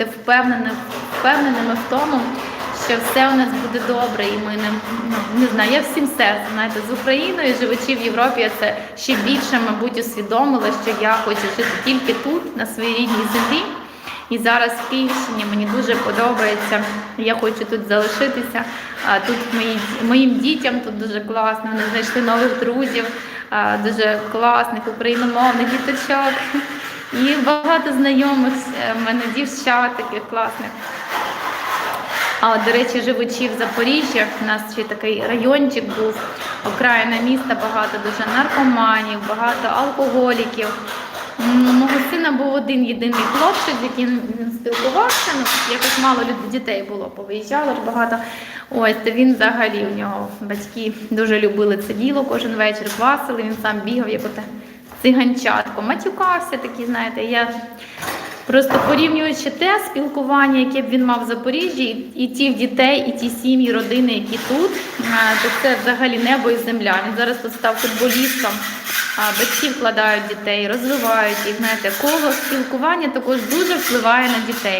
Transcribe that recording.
бути впевненими, впевненими в тому, що все у нас буде добре, і ми не, ну, не знаю, я всім серцем, знаєте, з Україною, живучи в Європі, я це ще більше, мабуть, усвідомила, що я хочу жити тільки тут, на своїй рідній землі. І зараз в Київщині мені дуже подобається. Я хочу тут залишитися. Тут мої, моїм дітям тут дуже класно. Вони знайшли нових друзів, дуже класних україномовних діточок. І багато знайомих е, в мене дівчат таких класних. А от, до речі, живучи в Запоріжжі, у нас ще такий райончик був, окраїна міста, багато дуже наркоманів, багато алкоголіків. Мого сина був один єдиний хлопчик, з яким він спілкувався. Ну, якось мало дітей було, повиїжджало ж багато. Ось, то він взагалі у нього батьки дуже любили це діло, кожен вечір квасили, він сам бігав, як оте циганчатко. Матюкався такий, знаєте, я Просто порівнюючи те спілкування, яке б він мав в Запоріжжі, і ті дітей, і ті сім'ї, родини, які тут, то це взагалі небо і земля. Він зараз тут став футболістом, батьки вкладають дітей, розвивають їх. Знаєте, коло спілкування також дуже впливає на дітей.